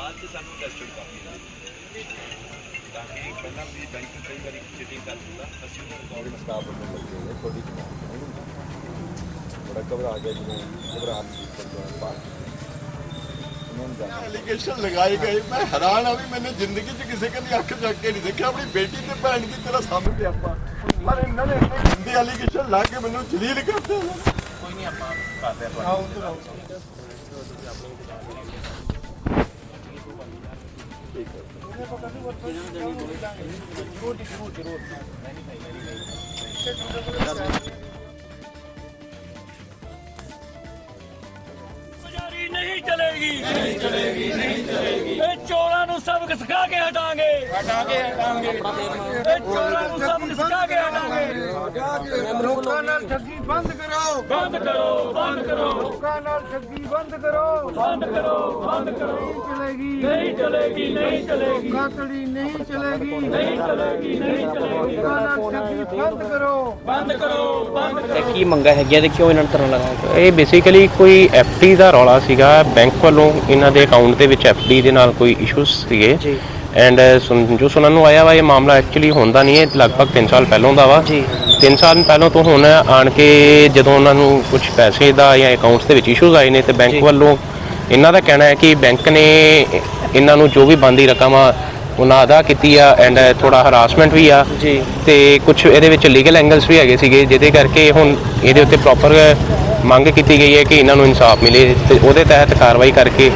ਬਾਅਦ ਚ ਸਾਨੂੰ ਟੈਸਟਡ ਕਾਪੀ ਤਾਂ ਕਿ ਪਹਿਲਾਂ ਵੀ ਬੈਂਕ ਕਈ ਵਾਰੀ ਚੀਟਿੰਗ ਕਰ ਦਿੰਦਾ ਅਸੀਂ ਉਹਦਾ ਰਿਕਾਰਡ ਸਟਾਫ ਬੰਦੇ ਲੱਗੇ ਨੇ ਥੋੜੀ ਬੜਾ ਘਬਰਾ ਗਿਆ ਜਦੋਂ ਘਬਰਾ ਉਹਨਾਂ ਨੂੰ ਜਾਣਾ। ਐਲੀਗੇਸ਼ਨ ਲਗਾਏ ਗਏ। ਮੈਂ ਹੈਰਾਨ ਆ ਵੀ ਮੈंने ਜ਼ਿੰਦਗੀ 'ਚ ਕਿਸੇ ਕੰਦੀ ਅੱਖ ਚੱਕ ਕੇ ਨਹੀਂ ਦੇਖਿਆ। ਆਪਣੀ ਬੇਟੀ ਤੇ ਭੈਣ ਦੀ ਤਰ੍ਹਾਂ ਸਾਹਮਣੇ ਆਪਾਂ। ਪਰ ਇਹਨਾਂ ਨੇ ਇੰਨੇ ਗੰਦੇ ਐਲੀਗੇਸ਼ਨ ਲਾ ਕੇ ਮੈਨੂੰ ਜਲੀਲ ਉਹਨਾਂ ਨੇ ਕੋਈ ਨਹੀਂ ਆਪਾਂ ਕਰਦੇ ਆਪਾਂ ਜਾਰੀ ਨਹੀਂ ਚਲੇਗੀ ਨਹੀਂ ਚਲੇਗੀ ਨਹੀਂ ਚਲੇਗੀ ਇਹ ਚੋਰਾਂ ਨੂੰ ਸਬਕ ਸਿਖਾ ਕੇ ਹਟਾਂਗੇ। ਹਟਾ ਕੇ ਹਟਾਂਗੇ। ਇਹ ਚੋਰਾਂ ਨੂੰ ਸਬਕ ਸਿਖਾ ਕੇ ਹਟਾਂਗੇ। ਲੋਕਾਂ ਨਾਲ ਠੱਗੀ ਬੰਦ ਕਰੋ। ਬੰਦ ਕਰੋ ਬੰਦ ਕਰੋ। ਲੋਕਾਂ ਨਾਲ ਠੱਗੀ ਬੰਦ ਕਰੋ। ਬੰਦ ਕਰੋ ਬੰਦ ਕਰੋ। ਚਲੇਗੀ। ਨਹੀਂ ਚਲੇਗੀ ਨਹੀਂ ਚਲੇਗੀ। ਕਾਤੜੀ ਨਹੀਂ ਚਲੇਗੀ। ਨਹੀਂ ਚਲੇਗੀ ਨਹੀਂ ਚਲੇਗੀ। ਲੋਕਾਂ ਨਾਲ ਠੱਗੀ ਬੰਦ ਕਰੋ। ਬੰਦ ਕਰੋ ਬੰਦ ਕਰੋ। ਕੀ ਮੰਗਾ ਹੈਗੀਆਂ ਤੇ ਕਿਉਂ ਇਹਨਾਂ ਨੂੰ ਤਰ੍ਹਾਂ ਲਗਾਇਆ ਇਹ ਬੇਸਿਕਲੀ ਕੋਈ ਡੀ ਦਾ ਰੌਲਾ ਸੀਗਾ ਬੈਂਕ ਵੱਲੋਂ ਇਹਨਾਂ ਦੇ ਅਕਾਊਂਟ ਦੇ ਵਿੱਚ ਡੀ ਦੇ ਨਾਲ ਕੋਈ ਇਸ਼ੂਸ ਸੀਗੇ। ਜੀ। ਐਂਡ ਜੋ ਸੁਣਨ ਨੂੰ ਆਇਆ ਵਾ ਇਹ ਮਾਮਲਾ ਐਕਚੁਅਲੀ ਹੁੰਦਾ ਨਹੀਂ ਹੈ ਲਗਭਗ 3 ਸਾਲ ਪਹਿਲਾਂ ਦਾ ਵਾ। ਜੀ। 3 ਸਾਲ ਪਹਿਲਾਂ ਤੋਂ ਹੁਣ ਆਣ ਕੇ ਜਦੋਂ ਉਹਨਾਂ ਨੂੰ ਕੁਝ ਪੈਸੇ ਦਾ ਜਾਂ ਅਕਾਊਂਟਸ ਦੇ ਵਿੱਚ ਇਸ਼ੂਜ਼ ਆਏ ਨੇ ਤੇ ਬੈਂਕ। ਵੱਲੋਂ ਇਹਨਾਂ ਦਾ ਕਹਿਣਾ ਹੈ ਕਿ ਬੈਂਕ ਨੇ ਇਹਨਾਂ ਨੂੰ ਜੋ ਵੀ ਬੰਦੀ ਰਕਮ ਆ ਉਹਨਾਂ ਅਦਾ ਕੀਤੀ ਆ ਐਂਡ ਥੋੜਾ ਹਰਾਸਮੈਂਟ ਵੀ ਆ। ਜੀ। ਤੇ ਕੁਝ ਇਹਦੇ ਵਿੱਚ ਲੀਗਲ ਐਂਗਲਸ ਵੀ ਹੈਗੇ ਸੀਗੇ ਜਿਹਦੇ ਕਰਕੇ ਹੁਣ ਇਹਦੇ ਉੱਤੇ ਪ੍ਰੋਪਰ ਮੰਗ ਕੀਤੀ ਗਈ ਹੈ ਕਿ ਇਹਨਾਂ ਨੂੰ ਇਨਸਾਫ ਮਿਲੇ ਤੇ ਉਹਦੇ ਤਹਿਤ ਕਾਰਵਾਈ ਕਰਕੇ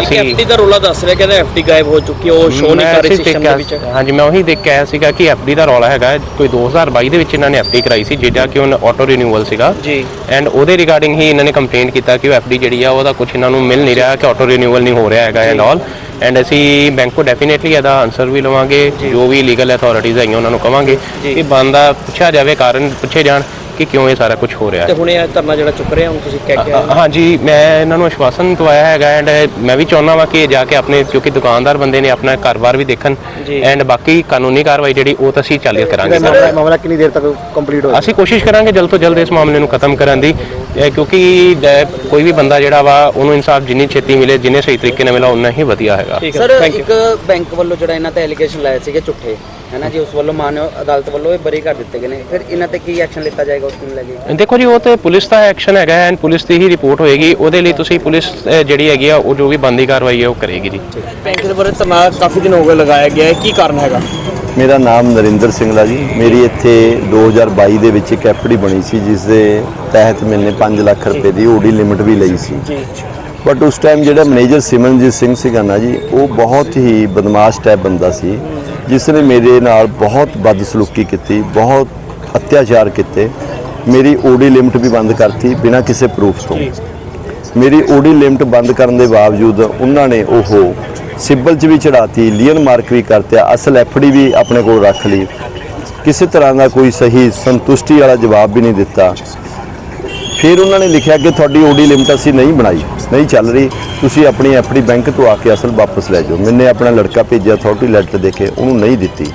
ਅਸੀਂ ਐਫਡੀ ਦਾ ਰੋਲਾ ਦੱਸ ਰਿਹਾ ਕਹਿੰਦਾ ਐਫਡੀ ਗਾਇਬ ਹੋ ਚੁੱਕੀ ਹੈ ਉਹ ਸ਼ੋ ਨਹੀਂ ਕਰ ਰਹੀ ਸਿਸਟਮ ਦੇ ਵਿੱਚ। ਹਾਂਜੀ ਮੈਂ ਉਹੀ ਦੇਖ ਆਇਆ ਸੀਗਾ ਕਿ ਐਫਡੀ ਦਾ ਰੌਲਾ ਹੈਗਾ। ਕੋਈ 2022 ਦੇ ਵਿੱਚ ਇਹਨਾਂ ਨੇ ਐਫਡੀ ਕਰਾਈ ਸੀ ਜਿਹੜਾ ਕਿ ਉਹ ਆਟੋ ਰੀਨਿਊਅਲ ਸੀਗਾ। ਜੀ। ਐਂਡ ਉਹਦੇ ਰਿਗਾਰਡਿੰਗ ਹੀ ਇਹਨਾਂ ਨੇ ਕੰਪਲੇਂਟ ਕੀਤਾ ਕਿ ਉਹ ਐਫਡੀ ਜਿਹੜੀ ਆ ਉਹਦਾ ਕੁਝ ਇਹਨਾਂ ਨੂੰ ਮਿਲ ਨਹੀਂ ਰਿਹਾ ਕਿ ਆਟੋ ਰੀਨਿਊਅਲ ਨਹੀਂ ਹੋ ਰਿਹਾ ਹੈਗਾ ਐਂਡ ਆਲ ਐਂਡ ਅਸੀਂ ਬੈਂਕ ਕੋ ਡੈਫੀਨੇਟਲੀ ਇਹਦਾ ਆਨਸਰ ਵੀ ਲਵਾਂਗੇ ਜੋ। ਵੀ ਲੀਗਲ ਅਥਾਰਟੀਜ਼ ਆਈਆਂ ਉਹਨਾਂ ਨੂੰ ਕਵਾਂਗੇ। ਕਿ ਬੰਦਾ ਪੁੱਛਿਆ ਜਾਵੇ ਕਾਰਨ ਪੁੱਛੇ ਜਾਣ। ਕਿ ਕਿਉਂ ਇਹ ਸਾਰਾ ਕੁਝ ਹੋ ਰਿਹਾ ਤੇ ਹੈ ਹੁਣੇ ਇਹ ਧਰਨਾ ਜਿਹੜਾ ਚੁੱਕ ਰਹੇ ਹੁਣ ਤੁਸੀਂ ਕਹਿ ਕੇ ਆਏ ਹੋ। ਹਾਂਜੀ ਮੈਂ ਇਹਨਾਂ ਨੂੰ ਆਸ਼ਵਾਸਨ ਦਵਾਇਆ ਹੈਗਾ ਐਂਡ ਮੈਂ ਵੀ ਚਾਹੁੰਦਾ ਵਾਂ ਕਿ ਇਹ ਜਾ ਕੇ ਆਪਣੇ ਕਿਉਂਕਿ ਦੁਕਾਨਦਾਰ ਬੰਦੇ ਨੇ ਆਪਣਾ ਘਰ-ਬਾਰ ਵੀ ਦੇਖਣ ਜੀ। ਐਂਡ ਬਾਕੀ ਕਾਨੂੰਨੀ ਕਾਰਵਾਈ ਜਿਹੜੀ ਉਹ ਤਾਂ ਅਸੀਂ ਚਾਲੂ ਕਰਾਂਗੇ। ਮਾਮਲਾ ਮਾਮਲਾ ਕਿੰਨੀ ਦੇਰ ਤੱਕ ਕੰਪਲੀਟ ਹੋ ਅਸੀਂ ਕੋਸ਼ਿਸ਼ ਕਰਾਂਗੇ ਜਲਦ ਤੋਂ ਜਲਦ ਇਸ ਮਾਮਲੇ ਨੂੰ ਖਤਮ ਕਰਨ ਦੀ। ਇਹ ਕਿਉਂਕਿ ਜ- ਕੋਈ ਵੀ ਬੰਦਾ ਜਿਹੜਾ ਵਾ ਉਹਨੂੰ ਇਨਸਾਫ ਜਿੰਨੀ ਛੇਤੀ ਮਿਲੇ ਜਿੰਨੇ ਸਹੀ ਤਰੀਕੇ ਨਾਲ ਮਿਲਾ ਉਨਾ ਹੀ ਵਧੀਆ ਹੈਗਾ। ਠੀਕ ਹੈ ਸਰ ਥੈਂਕ ਯੂ ਇੱਕ ਬੈਂਕ ਵੱਲੋਂ ਜਿਹੜਾ ਇਹਨਾਂ ਤੇ ਐਲੀਗੇਸ਼ਨ ਲਾਏ ਸੀਗੇ ਝੂਠੇ ਹੈ ਨਾ ਜੀ ਉਸ ਵੱਲੋਂ ਮਾਨਯ ਅਦਾਲਤ ਵੱਲੋਂ ਇਹ ਬਰੀ ਕਰ ਦਿੱਤੇ ਗਏ ਨੇ। ਫਿਰ ਇਹਨਾਂ ਤੇ ਕੀ ਐਕਸ਼ਨ ਲਿੱਤਾ ਜਾਏਗਾ ਕੇ ਦੇਖੋ ਜੀ ਉਹ ਤੇ ਪੁਲਿਸ ਦਾ ਐਕਸ਼ਨ ਹੈਗਾ ਐਂਡ ਪੁਲਿਸ ਦੀ ਹੀ ਰਿਪੋਰਟ ਹੋਏਗੀ। ਉਹਦੇ ਲਈ ਤੁਸੀਂ ਪੁਲਿਸ ਜਿਹੜੀ ਹੈਗੀ ਆ ਉਹ ਜੋ ਵੀ ਬੰਦੀ ਕਾਰਵਾਈ ਹੈ ਉਹ ਕਰੇਗੀ ਜੀ। ਬੈਂਕ ਦੇ ਬਾਰੇ ਧਰਨਾ ਕਾਫੀ ਦਿਨ ਹੋ ਗਏ ਲਗਾਇਆ ਗਿਆ ਹੈ। ਕੀ ਕਾਰਨ ਹੈਗਾ? ਮੇਰਾ ਨਾਮ ਨਰਿੰਦਰ ਸਿੰਘਲਾ ਜੀ। ਮੇਰੀ ਇੱਥੇ 2022 ਦੇ ਵਿੱਚ ਇੱਕ ਐਫਡੀ ਬਣੀ ਸੀ ਜਿਸ ਦੇ ਤਹਿਤ ਮੈਨੇ 5 ਲੱਖ ਰੁਪਏ ਦੀ ਓਡੀ ਲਿਮਿਟ ਵੀ ਲਈ ਸੀ। ਜੀ। ਬਟ ਉਸ ਟਾਈਮ ਜਿਹੜਾ ਮੈਨੇਜਰ ਸਿਮਰਨਜੀਤ ਸਿੰਘ ਸੀਗਾ ਨਾ ਜੀ ਉਹ ਬਹੁਤ ਹੀ ਬਦਮਾਸ਼ ਟਾਈਪ ਬੰਦਾ ਸੀ ਜਿਸ ਨੇ ਮੇਰੇ ਨਾਲ ਬਹੁਤ ਬਦਸਲੂਕੀ ਕੀਤੀ ਬਹੁਤ ਅਤਿਆਚਾਰ ਕੀਤੇ। ਮੇਰੀ ਓਡੀ ਲਿਮਿਟ ਵੀ ਬੰਦ ਕਰਤੀ ਬਿਨਾਂ ਕਿਸੇ ਪ੍ਰੂਫ ਤੋਂ। ਮੇਰੀ ਓਡੀ ਲਿਮਟ ਬੰਦ ਕਰਨ ਦੇ ਬਾਵਜੂਦ ਉਹਨਾਂ ਨੇ ਉਹ ਸਿਬਲ 'ਚ ਵੀ ਚੜਾਤੀ ਲੀਅਨ ਮਾਰਕ ਵੀ ਕਰਤਿਆ, ਅਸਲ ਐਫਡੀ ਵੀ ਆਪਣੇ ਕੋਲ ਰੱਖ ਲਈ। ਕਿਸੇ ਤਰ੍ਹਾਂ ਦਾ ਕੋਈ ਸਹੀ ਸੰਤੁਸ਼ਟੀ ਵਾਲਾ ਜਵਾਬ ਵੀ ਨਹੀਂ ਦਿੱਤਾ। ਫਿਰ ਉਹਨਾਂ ਨੇ ਲਿਖਿਆ ਕਿ ਤੁਹਾਡੀ ਓਡੀ ਲਿਮਟ ਅਸੀਂ ਨਹੀਂ ਬਣਾਈ, ਨਹੀਂ ਚੱਲ ਰਹੀ। ਤੁਸੀਂ ਆਪਣੀ ਐਫਡੀ ਬੈਂਕ ਤੋਂ ਆ ਕੇ ਅਸਲ ਵਾਪਸ ਲੈ ਜਾਓ। ਮੈਨੇ ਆਪਣਾ ਲੜਕਾ ਭੇਜਿਆ ਅਥਾਰਟੀ ਲੈਟਰ ਦੇ ਕੇ ਉਹਨੂੰ ਨਹੀਂ ਦਿੱਤੀ।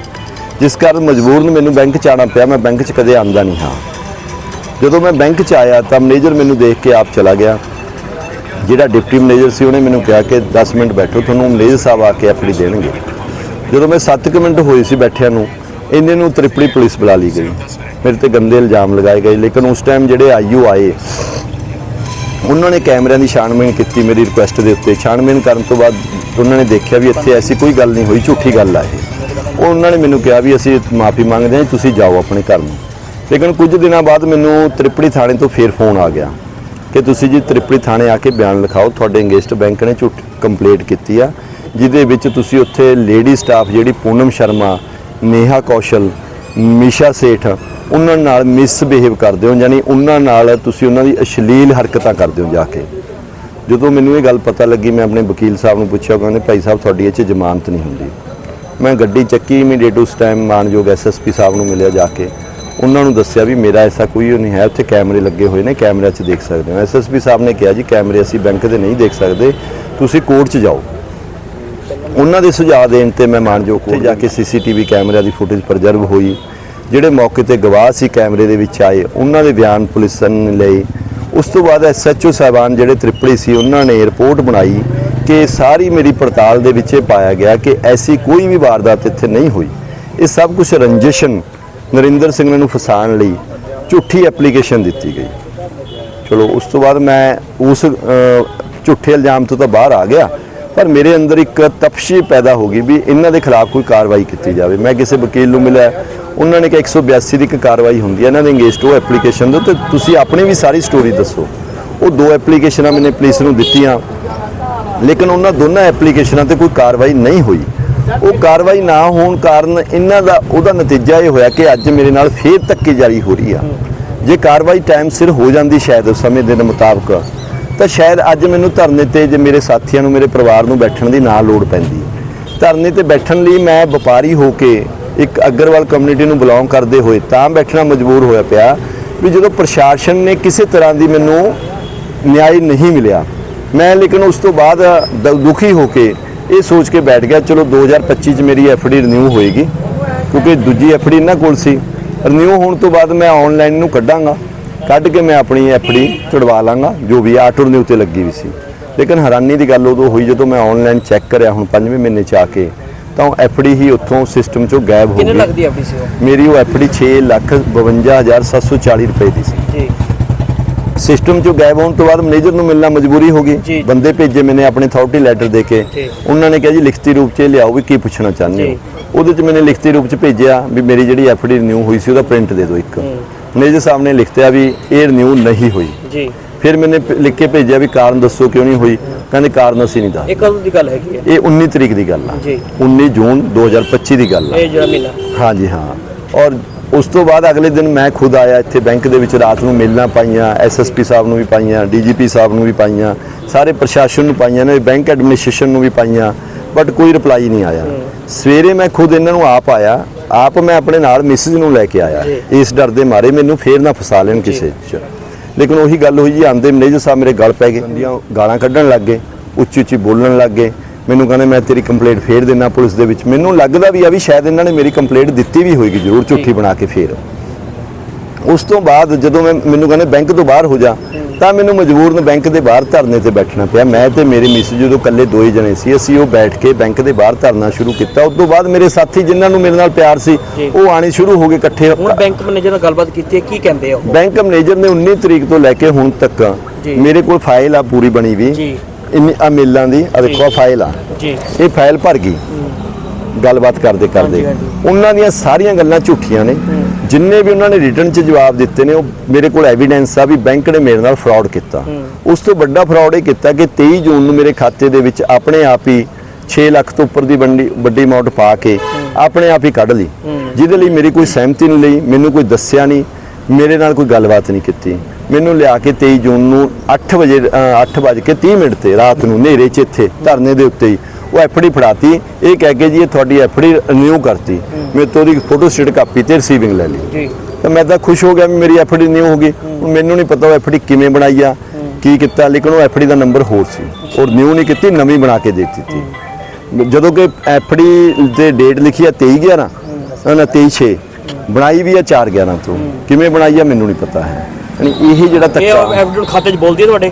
ਜਿਸ ਕਾਰਨ ਮਜਬੂਰਨ ਮੈਨੂੰ ਬੈਂਕ 'ਚ ਆਉਣਾ ਪਿਆ, ਮੈਂ ਬੈਂਕ 'ਚ ਕਦੇ ਆਉਂਦਾ ਨਹੀਂ ਹਾਂ। ਜਦੋਂ ਮੈਂ ਬੈਂਕ 'ਚ ਆਇਆ ਤਾਂ ਮੈਨੇਜਰ ਮੈਨੂੰ ਦੇਖ ਕੇ ਆਪ ਚਲਾ ਗਿਆ। ਜਿਹੜਾ ਡਿਪਟੀ ਮੈਨੇਜਰ ਸੀ ਉਹਨੇ ਮੈਨੂੰ ਕਿਹਾ ਕਿ 10 ਮਿੰਟ ਬੈਠੋ, ਤੁਹਾਨੂੰ ਮੈਨੇਜਰ ਸਾਹਿਬ ਆ ਕੇ ਐਫਡੀ ਦੇਣਗੇ। ਜਦੋਂ ਮੈਂ 7 ਮਿੰਟ ਹੋਏ ਸੀ ਬੈਠਿਆਂ ਨੂੰ, ਇੰਨੇ ਨੂੰ ਤ੍ਰਿਪੜੀ ਪੁਲਿਸ ਬੁਲਾ ਲਈ ਗਈ। ਮੇਰੇ ਤੇ ਗੰਦੇ ਇਲਜ਼ਾਮ ਲਗਾਏ ਗਏ, ਲੇਕਿਨ ਉਸ ਟਾਈਮ ਜਿਹੜੇ ਆਈਓ ਆਏ, ਉਹਨਾਂ ਨੇ ਕੈਮਰਿਆਂ ਦੀ ਛਾਣਬੀਣ ਕੀਤੀ ਮੇਰੀ ਰਿਕੁਐਸਟ ਦੇ ਉੱਤੇ। ਛਾਣਬੀਨ ਕਰਨ ਤੋਂ ਬਾਅਦ ਉਹਨਾਂ ਨੇ ਦੇਖਿਆ ਵੀ ਇੱਥੇ ਐਸੀ ਕੋਈ ਗੱਲ ਨਹੀਂ ਹੋਈ, ਝੂਠੀ ਗੱਲ ਆ ਇਹ। ਉਹਨਾਂ ਨੇ ਮੈਨੂੰ ਕਿਹਾ ਵੀ ਅਸੀਂ ਮਾਫੀ ਮੰਗਦੇ ਹਾਂ, ਤੁਸੀਂ ਜਾਓ ਆਪਣੇ ਘਰ ਨੂੰ। ਲੇਕਿਨ ਕੁਝ ਦਿਨਾਂ ਬਾਅਦ ਮੈਨੂੰ ਤ੍ਰਿਪੜੀ ਥਾਣੇ ਤੋਂ ਫੇਰ ਫੋਨ ਆ ਗਿਆ ਕਿ ਤੁਸੀਂ ਜੀ ਤ੍ਰਿਪੜੀ ਥਾਣੇ ਆ ਕੇ ਬਿਆਨ ਲਿਖਾਓ, ਤੁਹਾਡੇ ਇੰਗੇਸਟ ਬੈਂਕ ਨੇ ਝੂਠ ਕੰਪਲੇਂਟ ਕੀਤੀ ਆ, ਜਿਹਦੇ ਵਿੱਚ ਤੁਸੀਂ ਉੱਥੇ ਲੇਡੀ ਸਟਾਫ ਜਿਹੜੀ ਪੂਨਮ ਸ਼ਰਮਾ, ਨੇਹਾ ਕੌਸ਼ਲ, ਮਿਸ਼ਾ ਸੇਠ, ਉਹਨਾਂ ਨਾਲ ਮਿਸਬਿਹੇਵ ਕਰਦੇ ਹੋ, ਯਾਨੀ ਉਹਨਾਂ ਨਾਲ ਤੁਸੀਂ ਉਹਨਾਂ ਦੀ ਅਸ਼ਲੀਲ ਹਰਕਤਾਂ ਕਰਦੇ ਹੋ ਜਾ ਕੇ। ਜਦੋਂ ਮੈਨੂੰ ਇਹ ਗੱਲ ਪਤਾ ਲੱਗੀ, ਮੈਂ ਆਪਣੇ ਵਕੀਲ ਸਾਹਿਬ ਨੂੰ ਪੁੱਛਿਆ ਕਹਿੰਦੇ, ਭਾਈ ਸਾਹਿਬ, ਤੁਹਾਡੀ ਇਹ 'ਚ ਜ਼ਮਾਨਤ ਨਹੀਂ ਹੁੰਦੀ। ਮੈਂ ਗੱਡੀ ਚੱਕੀ ਇਮੀਡੀਏਟ ਉਸ ਟਾਈਮ ਮਾਨਯੋਗ ਐਸਐਸਪੀ ਸਾਹਿਬ ਨੂੰ ਮਿਲਿਆ ਜਾ ਕੇ। ਉਹਨਾਂ ਨੂੰ ਦੱਸਿਆ ਵੀ ਮੇਰਾ ਐਸਾ ਕੋਈ ਨਹੀਂ ਹੈ, ਉੱਥੇ ਕੈਮਰੇ ਲੱਗੇ ਹੋਏ ਨੇ, ਕੈਮਰਿਆਂ 'ਚ ਦੇਖ ਸਕਦੇ ਹੋ। ਐਸਐਸਪੀ ਸਾਹਿਬ ਨੇ ਕਿਹਾ ਜੀ, ਕੈਮਰੇ ਅਸੀਂ ਬੈਂਕ ਦੇ ਨਹੀਂ ਦੇਖ ਸਕਦੇ, ਤੁਸੀਂ ਕੋਰਟ 'ਚ ਜਾਓ। ਉਹਨਾਂ ਦੇ ਸੁਝਾਅ ਦੇਣ ਤੇ ਮੈਂ ਮਾਨਯੋਗ ਕੋਰਟ ਜਾ ਕੇ ਸੀਸੀਟੀਵੀ ਕੈਮਰਿਆਂ ਦੀ ਫੁਟੇਜ ਪ੍ਰਜ਼ਰਵ ਹੋਈ। ਜਿਹੜੇ ਮੌਕੇ ਤੇ ਗਵਾਹ ਸੀ ਕੈਮਰੇ ਦੇ ਵਿੱਚ ਆਏ, ਉਹਨਾਂ ਦੇ ਬਿਆਨ ਪੁਲਿਸ ਨੇ ਲਏ। ਉਸ ਤੋਂ ਬਾਅਦ ਐਸਐਚਓ ਸਾਹਿਬਾਨ ਜਿਹੜੇ ਤ੍ਰਿਪੜੀ ਸੀ, ਉਹਨਾਂ ਨੇ ਰਿਪੋਰਟ ਬਣਾਈ ਕਿ ਸਾਰੀ ਮੇਰੀ ਪੜਤਾਲ ਦੇ ਵਿੱਚ ਇਹ ਪਾਇਆ ਗਿਆ ਕਿ ਐਸੀ ਕੋਈ ਵੀ ਵਾਰਦਾਤ ਇੱਥੇ ਨਹੀਂ ਹੋਈ। ਇਹ ਸਭ ਕੁਝ ਰੰਜਿਸ਼ਨ ਨਰਿੰਦਰ ਸਿੰਘ ਨੂੰ ਫਸਾਉਣ ਲਈ ਝੂਠੀ ਐਪਲੀਕੇਸ਼ਨ ਦਿੱਤੀ ਗਈ। ਚਲੋ, ਉਸ ਤੋਂ ਬਾਅਦ ਮੈਂ ਉਸ ਝੂਠੇ ਇਲਜ਼ਾਮ ਤੋਂ ਤਾਂ ਬਾਹਰ ਆ ਗਿਆ, ਪਰ ਮੇਰੇ ਅੰਦਰ ਇੱਕ ਤਪਸ਼ੀ ਪੈਦਾ ਹੋ ਗਈ ਵੀ ਇਹਨਾਂ ਦੇ ਖਿਲਾਫ ਕੋਈ ਕਾਰਵਾਈ ਕੀਤੀ ਜਾਵੇ। ਮੈਂ ਕਿਸੇ ਵਕੀਲ ਨੂੰ ਮਿਲਿਆ, ਉਹਨਾਂ ਨੇ ਕਿ 182 ਦੀ ਇੱਕ ਕਾਰਵਾਈ ਹੁੰਦੀ ਹੈ, ਇਹਨਾਂ ਦੇ ਅਗੇਂਸਟ ਉਹ ਐਪਲੀਕੇਸ਼ਨ ਦੇ ਤੇ ਤੁਸੀਂ ਆਪਣੀ ਵੀ ਸਾਰੀ ਸਟੋਰੀ ਦੱਸੋ। ਉਹ ਦੋ ਐਪਲੀਕੇਸ਼ਨਾਂ ਮੈਨੇ ਪੁਲਿਸ ਨੂੰ ਦਿੱਤੀਆਂ, ਲੇਕਿਨ ਉਹਨਾਂ ਦੋਨਾਂ ਐਪਲੀਕੇਸ਼ਨਾਂ ਤੇ ਕੋਈ ਕਾਰਵਾਈ ਨਹੀਂ ਹੋਈ। ਉਹ ਕਾਰਵਾਈ ਨਾ ਹੋਣ ਕਾਰਨ ਇਹਨਾਂ ਦਾ ਉਹਦਾ ਨਤੀਜਾ ਇਹ ਹੋਇਆ ਕਿ ਅੱਜ ਮੇਰੇ ਨਾਲ ਫੇਰ ਧੱਕੇਜਾਰੀ ਹੋ ਰਹੀ ਆ। ਜੇ ਕਾਰਵਾਈ ਟਾਈਮ ਸਿਰ ਹੋ ਜਾਂਦੀ ਸ਼ਾਇਦ ਉਸ ਸਮੇਂ ਦੇ ਮੁਤਾਬਕ, ਤਾਂ ਸ਼ਾਇਦ ਅੱਜ ਮੈਨੂੰ ਧਰਨੇ ਤੇ ਜੇ ਮੇਰੇ ਸਾਥੀਆਂ ਨੂੰ, ਮੇਰੇ ਪਰਿਵਾਰ ਨੂੰ ਬੈਠਣ ਦੀ ਨਾ ਲੋੜ ਪੈਂਦੀ। ਧਰਨੇ ਤੇ ਬੈਠਣ ਲਈ ਮੈਂ ਵਪਾਰੀ ਹੋ ਕੇ ਇੱਕ ਅਗਰਵਾਲ ਕਮਿਊਨਿਟੀ ਨੂੰ ਬਿਲੋਂਗ ਕਰਦੇ ਹੋਏ ਤਾਂ ਬੈਠਣਾ ਮਜਬੂਰ ਹੋਇਆ ਪਿਆ ਵੀ ਜਦੋਂ ਪ੍ਰਸ਼ਾਸਨ ਨੇ ਕਿਸੇ ਤਰ੍ਹਾਂ ਦੀ ਮੈਨੂੰ ਨਿਆਂ ਨਹੀਂ ਮਿਲਿਆ। ਮੈਂ ਲੇਕਿਨ ਉਸ ਤੋਂ ਬਾਅਦ ਦੁਖੀ ਹੋ ਕੇ ਇਹ ਸੋਚ ਕੇ ਬੈਠ ਗਿਆ ਚਲੋ 2025 ਚ ਮੇਰੀ ਐਫਡੀ ਰਿਨਿਊ ਹੋਏਗੀ ਕਿਉਂਕਿ ਦੂਜੀ ਐਫਡੀ ਇਹਨਾਂ ਕੋਲ ਸੀ। ਰਿਨਿਊ ਹੋਣ ਤੋਂ ਬਾਅਦ ਮੈਂ ਆਨਲਾਈਨ ਨੂੰ ਕੱਢਾਂਗਾ ਕੱਢ ਕੇ ਮੈਂ ਆਪਣੀ ਐਫਡੀ ਤੁੜਵਾ ਲਾਂਗਾ ਜੋ ਵੀ ਆਟੋ ਰਿਨਿਊ ਤੇ ਲੱਗੀ ਵੀ ਸੀ। ਲੇਕਿਨ ਹੈਰਾਨੀ ਦੀ ਗੱਲ ਉਦੋਂ ਹੋਈ ਜਦੋਂ ਮੈਂ ਆਨਲਾਈਨ ਚੈੱਕ ਕਰਿਆ ਹੁਣ ਪੰਜਵੇਂ ਮਹੀਨੇ ਚ ਆ ਕੇ ਤਾਂ ਐਫਡੀ ਹੀ ਉੱਥੋਂ ਸਿਸਟਮ ਚੋਂ ਗਾਇਬ ਹੋ ਕਿੰਨੇ ਗਈ। ਲੱਗਦੀ ਐਫਡੀ ਸੀ ਉਹ? ਮੇਰੀ ਉਹ ਐਫਡੀ 6 ਲੱਖ 52740 ਰੁਪਏ ਦੀ ਸੀ। ਜੀ। ਸਿਸਟਮ ਚੋਂ ਗਾਇਬ ਹੋਣ ਤੋਂ ਬਾਅਦ ਮੈਨੇਜਰ ਨੂੰ ਮਿਲਣਾ ਮਜਬੂਰੀ ਹੋ। ਗਈ। ਬੰਦੇ ਭੇਜੇ ਮੈਨੇ ਆਪਣੇ ਅਥਾਰਟੀ ਲੈਟਰ ਦੇ ਕੇ। ਉਹਨਾਂ ਨੇ ਕਿਹਾ ਜੀ ਲਿਖਤੀ ਰੂਪ 'ਚ ਲਿਆਓ ਵੀ ਕੀ ਪੁੱਛਣਾ ਚਾਹੁੰਦੇ। ਹੋ। ਉਹਦੇ 'ਚ ਮੈਨੇ ਲਿਖਤੀ ਰੂਪ 'ਚ ਭੇਜਿਆ ਵੀ ਮੇਰੀ ਜਿਹੜੀ ਐਫਡੀ ਰਿਨਿਊ ਹੋਈ ਸੀ ਉਹਦਾ ਪ੍ਰਿੰਟ ਦੇ ਦਿਓ ਇੱਕ। ਮੈਨੇਜਰ ਸਾਹਿਬ ਨੇ ਲਿਖਤਿਆ ਵੀ ਇਹ ਰਿਨਿਊ ਨਹੀਂ ਹੋਈ। ਜੀ। ਫਿਰ ਮੈਨੇ ਲਿਖ ਕੇ ਭੇਜਿਆ ਵੀ ਕਾਰਨ ਦੱਸੋ ਕਿਉਂ ਨਹੀਂ ਹੋਈ। ਕਹਿੰਦੇ ਕਾਰਨ ਅਸੀਂ ਨਹੀਂ ਦੱਸ ਇਹ ਕਦੋਂ ਦੀ ਗੱਲ ਹੈਗੀ ਹੈ? ਇਹ 19 ਤਰੀਕ ਦੀ ਗੱਲ ਆ। ਜੀ। 19 ਜੂਨ 2025 ਦੀ ਗੱਲ ਆ। ਇਹ ਜਿਹੜਾ ਮਹੀਨਾ। ਹਾਂਜੀ ਹਾਂ। ਔਰ ਉਸ ਤੋਂ ਬਾਅਦ ਅਗਲੇ ਦਿਨ ਮੈਂ ਖੁਦ ਆਇਆ ਇੱਥੇ ਬੈਂਕ ਦੇ ਵਿੱਚ ਰਾਤ ਨੂੰ ਮਿਲਣਾ ਪਾਈਆਂ ਐਸਐਸਪੀ ਸਾਹਿਬ ਨੂੰ ਵੀ ਪਾਈਆਂ ਡੀਜੀਪੀ ਸਾਹਿਬ ਨੂੰ ਵੀ ਪਾਈਆਂ ਸਾਰੇ ਪ੍ਰਸ਼ਾਸਨ ਨੂੰ ਪਾਈਆਂ ਨੇ ਬੈਂਕ ਐਡਮਿਨਿਸਟ੍ਰੇਸ਼ਨ ਨੂੰ ਵੀ ਪਾਈਆਂ ਬਟ ਕੋਈ ਰਿਪਲਾਈ ਨਹੀਂ ਆਇਆ। ਸਵੇਰੇ ਮੈਂ ਖੁਦ ਇਹਨਾਂ ਨੂੰ ਆਪ ਆਇਆ ਆਪ ਮੈਂ ਆਪਣੇ ਨਾਲ ਮਿਸਿਸ ਨੂੰ ਲੈ ਕੇ ਆਇਆ। ਇਸ ਡਰ ਦੇ ਮਾਰੇ ਮੈਨੂੰ ਫੇਰ ਨਾ ਫਸਾ ਲੈਣ ਕਿਸੇ ਚ। ਲੇਕਿਨ ਉਹੀ ਗੱਲ ਹੋਈ ਜੀ ਆਂਦੇ ਮੈਨੇਜਰ ਸਾਹਿਬ ਮੇਰੇ ਗਲ ਪੈ ਗਏ ਗਾਲਾਂ ਕੱਢਣ ਲੱਗ ਗਏ ਉੱਚੀ ਉੱਚੀ ਬੋਲਣ ਲੱਗ ਗਏ। ਮੈਨੂੰ ਕਹਿੰਦੇ ਮੈਂ ਤੇਰੀ ਕੰਪਲੇਂਟ ਫੇਰ ਦੇਣਾ ਪੁਲਿਸ ਦੇ ਵਿੱਚ। ਮੈਨੂੰ ਲੱਗਦਾ ਵੀ ਆ ਵੀ ਸ਼ਾਇਦ ਇਹਨਾਂ ਨੇ ਮੇਰੀ ਕੰਪਲੇਂਟ ਦਿੱਤੀ ਵੀ ਹੋਏਗੀ ਜ਼ਰੂਰ ਝੂਠੀ ਬਣਾ ਕੇ ਫੇਰ। ਉਸ ਤੋਂ ਬਾਅਦ ਜਦੋਂ ਮੈਂ ਮੈਨੂੰ ਕਹਿੰਦੇ ਬੈਂਕ ਤੋਂ ਬਾਹਰ ਹੋ ਜਾ ਤਾਂ ਮੈਨੂੰ ਮਜਬੂਰਨ ਬੈਂਕ ਦੇ ਬਾਹਰ ਧਰਨੇ ਤੇ ਬੈਠਣਾ ਪਿਆ। ਮੈਂ ਤੇ ਮੇਰੀ ਮਿਸ ਜਦੋਂ ਇਕੱਲੇ ਦੋ ਹੀ ਜਣੇ ਸੀ ਅਸੀਂ ਉਹ ਬੈਠ ਕੇ ਬੈਂਕ ਦੇ ਬਾਹਰ ਧਰਨਾ ਸ਼ੁਰੂ ਕੀਤਾ। ਉਸ ਤੋਂ ਬਾਅਦ ਮੇਰੇ ਸਾਥੀ ਜਿਨ੍ਹਾਂ ਨੂੰ ਮੇਰੇ ਨਾਲ ਪਿਆਰ ਸੀ। ਉਹ ਆਣੇ ਸ਼ੁਰੂ ਹੋ ਗਏ ਇਕੱਠੇ ਹੁਣ ਬੈਂਕ ਮੈਨੇਜਰ ਨਾਲ ਗੱਲਬਾਤ ਕੀਤੀ ਹੈ ਕੀ ਕਹਿੰਦੇ ਆ ਉਹ? ਬੈਂਕ ਮੈਨੇਜਰ ਨੇ 19 ਤਰੀਕ ਤੋਂ ਲੈ ਕੇ ਹੁਣ ਤੱਕ। ਮੇਰੇ ਕੋਲ ਫਾਈਲ ਆ ਪੂਰੀ ਬਣੀ ਵੀ। ਆ ਮੇਲਾਂ ਦੀ ਆ ਦੇਖੋ ਆਹ ਫਾਈਲ ਆ। ਜੀ। ਇਹ ਫਾਈਲ ਭਰ ਗਈ। ਗੱਲਬਾਤ ਕਰਦੇ ਕਰਦੇ। ਉਹਨਾਂ ਦੀਆਂ ਸਾਰੀਆਂ ਗੱਲਾਂ ਝੂਠੀਆਂ ਨੇ। ਜਿੰਨੇ ਵੀ ਉਹਨਾਂ ਨੇ ਰਿਟਰਨ 'ਚ ਜਵਾਬ ਦਿੱਤੇ ਨੇ ਉਹ ਮੇਰੇ ਕੋਲ ਐਵੀਡੈਂਸ ਆ ਵੀ ਬੈਂਕ ਨੇ ਮੇਰੇ ਨਾਲ ਫਰਾਡ ਕੀਤਾ। ਉਸ ਤੋਂ ਵੱਡਾ ਫਰਾਡ ਇਹ ਕੀਤਾ ਕਿ 23 ਜੂਨ ਨੂੰ ਮੇਰੇ ਖਾਤੇ ਦੇ ਵਿੱਚ ਆਪਣੇ ਆਪ ਹੀ 6 ਲੱਖ ਤੋਂ ਉੱਪਰ ਦੀ ਵੱਡੀ ਵੱਡੀ ਅਮਾਉਂਟ ਪਾ ਕੇ ਆਪਣੇ ਆਪ ਹੀ ਕੱਢ ਲਈ। ਜਿਹਦੇ ਲਈ ਮੇਰੀ ਕੋਈ ਸਹਿਮਤੀ ਨਹੀਂ ਲਈ ਮੈਨੂੰ ਕੋਈ ਦੱਸਿਆ ਨਹੀਂ ਮੇਰੇ ਨਾਲ ਕੋਈ ਗੱਲਬਾਤ ਨਹੀਂ ਕੀਤੀ। ਮੈਨੂੰ ਲਿਆ ਕੇ 23 ਜੂਨ ਨੂੰ 8 ਵਜੇ 8 ਵਜੇ ਕੇ 30 ਮਿੰਟ ਤੇ ਰਾਤ ਨੂੰ ਹਨੇਰੇ 'ਚ ਇੱਥੇ ਧਰਨੇ ਦੇ ਉੱਤੇ ਹੀ। ਉਹ ਐਫਡੀ ਫੜਾਤੀ। ਇਹ ਕਹਿ ਕੇ ਜੀ ਇਹ ਤੁਹਾਡੀ ਐਫਡੀ ਰਿਨਿਊ ਕਰਤੀ। ਮੈਂ ਤੋਂ ਉਹਦੀ ਫੋਟੋ ਸਟੇਟ ਕਾਪੀ ਤੇ ਰਿਸੀਵਿੰਗ ਲੈ ਲਈ। ਜੀ। ਤਾਂ ਮੈਂ ਤਾਂ ਖੁਸ਼ ਹੋ ਗਿਆ ਵੀ ਮੇਰੀ ਐਫਡੀ ਰਿਨਿਊ ਹੋ ਗਈ। ਹੁਣ ਮੈਨੂੰ ਨਹੀਂ ਪਤਾ ਉਹ ਐਫਡੀ ਕਿਵੇਂ ਬਣਾਈ ਆ ਕੀ ਕੀਤਾ ਲੇਕਿਨ ਉਹ ਐਫਡੀ ਦਾ ਨੰਬਰ ਹੋਰ ਸੀ। ਉਹ ਰਿਨਿਊ ਨਹੀਂ ਕੀਤੀ ਨਵੀਂ ਬਣਾ ਕੇ ਦੇ ਦਿੱਤੀ। ਜਦੋਂ ਕਿ ਐਫਡੀ ਤੇ ਡੇਟ ਲਿਖੀ ਆ 23 11 ਨਾ 23 6 ਬਣਾਈ ਵੀ ਆ 4 11 ਤੋਂ। ਕਿਵੇਂ ਬਣਾਈ ਆ ਮੈਨੂੰ ਨਹੀਂ ਪਤਾ ਹੈ। ਯਾਨੀ ਇਹ ਜਿਹੜਾ ਇਹ ਐਫਡੀ ਖਾਤੇ 'ਚ ਬੋਲਦੀ ਹੈ ਤੁਹਾਡੇ?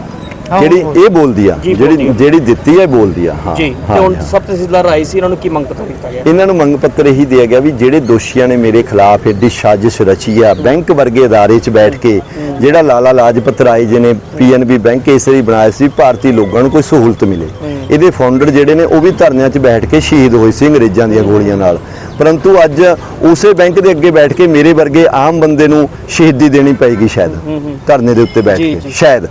ਜਿਹੜੀ ਇਹ ਬੋਲਦੀ ਆ ਜੀ, ਬੋਲਦੀ ਜਿਹੜੀ ਆ। ਜਿਹੜੀ ਦਿੱਤੀ ਹੈ ਇਹ ਬੋਲਦੀ ਆ ਹਾਂ ਜੀ ਤੇ ਹਾਂ, ਹੁਣ ਹਾਂ। ਸਬ ਤਹਿਸੀਲਦਾਰ ਆਈ ਸੀ ਇਹਨਾਂ ਨੂੰ ਕੀ ਮੰਗ ਪੱਤਰ ਦਿੱਤਾ ਗਿਆ? ਇਹਨਾਂ ਨੂੰ ਮੰਗ ਪੱਤਰ ਇਹੀ ਦਿਆ ਗਿਆ ਵੀ ਜਿਹੜੇ ਦੋਸ਼ੀਆਂ ਨੇ ਮੇਰੇ ਖਿਲਾਫ ਏਡੀ ਸਾਜ਼ਿਸ਼ ਰਚੀ ਆ ਬੈਂਕ ਵਰਗੇ ਅਦਾਰੇ 'ਚ ਬੈਠ ਕੇ ਜਿਹੜਾ ਲਾਲਾ ਲਾਜਪਤ ਰਾਏ ਜੀ ਨੇ ਪੀਐਨਬੀ ਬੈਂਕ ਇਸ ਲਈ ਬਣਾਇਆ ਸੀ ਭਾਰਤੀ ਲੋਕਾਂ ਨੂੰ ਕੋਈ ਸਹੂਲਤ ਮਿਲੇ। ਇਹਦੇ ਫਾਊਂਡਰ ਜਿਹੜੇ ਨੇ ਉਹ ਵੀ ਧਰਨਿਆਂ 'ਚ ਬੈਠ ਕੇ ਸ਼ਹੀਦ ਹੋਏ ਸੀ ਅੰਗਰੇਜ਼ਾਂ ਦੀਆਂ ਗੋਲੀਆਂ ਨਾਲ। ਪਰੰਤੂ ਅੱਜ ਉਸੇ ਬੈਂਕ ਦੇ ਅੱਗੇ ਬੈਠ ਕੇ ਮੇਰੇ ਵਰਗੇ ਆਮ ਬੰਦੇ ਨੂੰ ਸ਼ਹੀਦੀ ਦੇਣੀ ਪਏਗੀ ਸ਼ਾਇਦ ਧਰਨੇ ਦੇ ਉੱਤੇ ਬੈਠ ਕੇ। ਸ਼ਾਇਦ।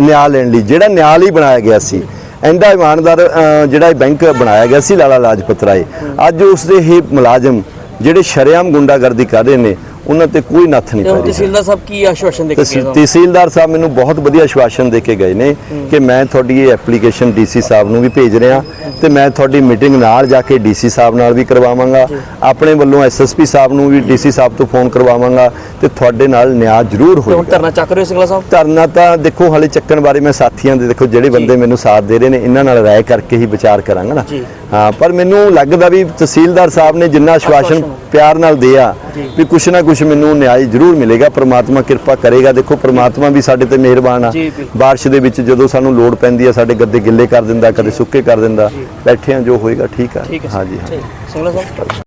ਨਿਆਂ ਲੈਣ ਲਈ ਜਿਹੜਾ ਨਿਆਂ ਲਈ ਬਣਾਇਆ ਗਿਆ ਸੀ ਇਹਦਾ ਇਮਾਨਦਾਰ ਜਿਹੜਾ ਇਹ ਬੈਂਕ ਬਣਾਇਆ ਗਿਆ ਸੀ ਲਾਲਾ ਲਾਜਪਤ ਰਾਏ ਅੱਜ ਉਸ ਦੇ ਹੀ ਮੁਲਾਜ਼ਮ ਜਿਹੜੇ ਸ਼ਰੇਆਮ ਗੁੰਡਾਗਰਦੀ ਕਰ ਰਹੇ ਨੇ ਉਹਨਾਂ ਤੇ ਕੋਈ ਨੱਥ ਨਹੀਂ ਤੇ ਹੁਣ ਪੈ ਰਹੀ ਤਹਿਸੀਲਦਾਰ ਸਾਹਿਬ ਕੀ ਆਸ਼ਵਾਸਨ ਦੇ ਕੇ ਗਏ? ਤਹਿਸੀਲਦਾਰ ਸਾਹਿਬ ਮੈਨੂੰ ਬਹੁਤ ਵਧੀਆ ਆਸ਼ਵਾਸਨ ਦੇ ਕੇ ਗਏ ਨੇ ਕਿ ਮੈਂ ਤੁਹਾਡੀ ਇਹ ਐਪਲੀਕੇਸ਼ਨ ਡੀਸੀ ਸਾਹਿਬ ਨੂੰ ਵੀ ਭੇਜ ਰਿਹਾ ਤੇ ਮੈਂ ਤੁਹਾਡੀ ਮੀਟਿੰਗ ਨਾਲ ਜਾ ਕੇ ਡੀਸੀ ਸਾਹਿਬ ਨਾਲ ਵੀ ਕਰਵਾਵਾਂਗਾ। ਆਪਣੇ ਵੱਲੋਂ ਐਸਐਸਪੀ ਸਾਹਿਬ ਨੂੰ ਵੀ ਡੀਸੀ ਸਾਹਿਬ ਤੋਂ ਫੋਨ ਕਰਵਾਵਾਂਗਾ ਤੇ ਤੁਹਾਡੇ ਨਾਲ ਨਿਆਂ ਜ਼ਰੂਰ ਤੇ ਹੁਣ ਹੋਏਗਾ। ਧਰਨਾ ਚੱਕ ਰਹੇ ਹੋ ਸਿੰਗਲਾ ਸਾਹਿਬ? ਧਰਨਾ ਤਾਂ ਦੇਖੋ ਹਾਲੇ ਚੱਕਣ ਬਾਰੇ ਮੈਂ ਸਾਥੀਆਂ ਦੇ ਦੇਖੋ ਜਿਹੜੇ ਬੰਦੇ ਮੈਨੂੰ ਸਾਥ ਦੇ ਰਹੇ ਨੇ ਇਹਨਾਂ ਨਾਲ ਰਾਏ ਕਰਕੇ ਹੀ ਵਿਚਾਰ ਕਰਾਂਗਾ ਨਾ। ਹਾਂ ਪਰ ਮੈਨੂੰ ਲੱਗਦਾ ਵੀ ਤਹਿਸੀਲਦਾਰ ਸਾਹਿਬ ਨੇ ਜਿੰਨਾ ਆਸ਼ਵਾਸਨ ਪਿਆਰ ਨਾਲ ਦਿਆ ਵੀ ਕੁਛ ਨਾ ਕੁਛ ਮੈਨੂੰ ਨਿਆਂ ਜ਼ਰੂਰ ਮਿਲੇਗਾ ਪ੍ਰਮਾਤਮਾ ਕਿਰਪਾ ਕਰੇਗਾ। ਦੇਖੋ ਪ੍ਰਮਾਤਮਾ ਵੀ ਸਾਡੇ ਤੇ ਮਿਹਰਬਾਨ ਆ। ਬਾਰਿਸ਼ ਦੇ ਵਿੱਚ ਜਦੋਂ ਸਾਨੂੰ ਲੋੜ ਪੈਂਦੀ ਆ ਸਾਡੇ ਗੱਦੇ ਗਿੱਲੇ ਕਰ ਦਿੰਦਾ ਕਦੇ ਸੁੱਕੇ ਕਰ ਦਿੰਦਾ ਬੈਠੇ ਆ ਜੋ ਹੋਏਗਾ ਠੀਕ ਆ। ਹਾਂਜੀ ਹਾਂ। ਸਿੰਗਲਾ ਸਾਹਿਬ